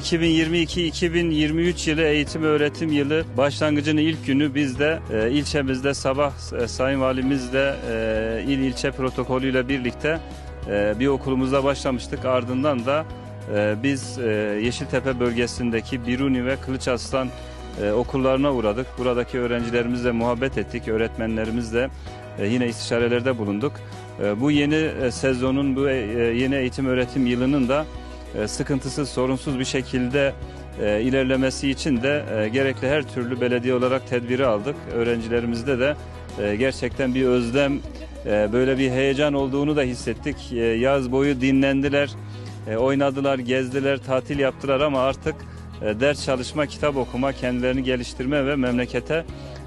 2022-2023 yılı eğitim öğretim yılı başlangıcının ilk günü biz de e, ilçemizde sabah e, Sayın Valimizle e, il ilçe protokolüyle birlikte e, bir okulumuzda başlamıştık. Ardından da e, biz e, Yeşiltepe bölgesindeki Biruni ve Kılıçarslan e, okullarına uğradık. Buradaki öğrencilerimizle muhabbet ettik, öğretmenlerimizle e, yine istişarelerde bulunduk. E, bu yeni e, sezonun, bu e, yeni eğitim öğretim yılının da sıkıntısız, sorunsuz bir şekilde e, ilerlemesi için de e, gerekli her türlü belediye olarak tedbiri aldık. Öğrencilerimizde de e, gerçekten bir özlem, e, böyle bir heyecan olduğunu da hissettik. E, Yaz boyu dinlendiler, e, oynadılar, gezdiler, tatil yaptılar ama artık e, ders çalışma, kitap okuma, kendilerini geliştirme ve memlekete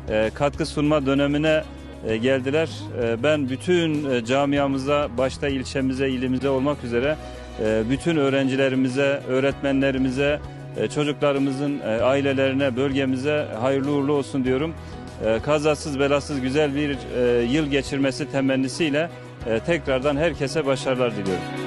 e, katkı sunma dönemine e, geldiler. E, Ben bütün e, camiamıza, başta ilçemize, ilimize olmak üzere e, bütün öğrencilerimize, öğretmenlerimize, e, çocuklarımızın e, ailelerine, bölgemize hayırlı uğurlu olsun diyorum. E, Kazasız belasız güzel bir yıl geçirmesi temennisiyle tekrardan herkese başarılar diliyorum.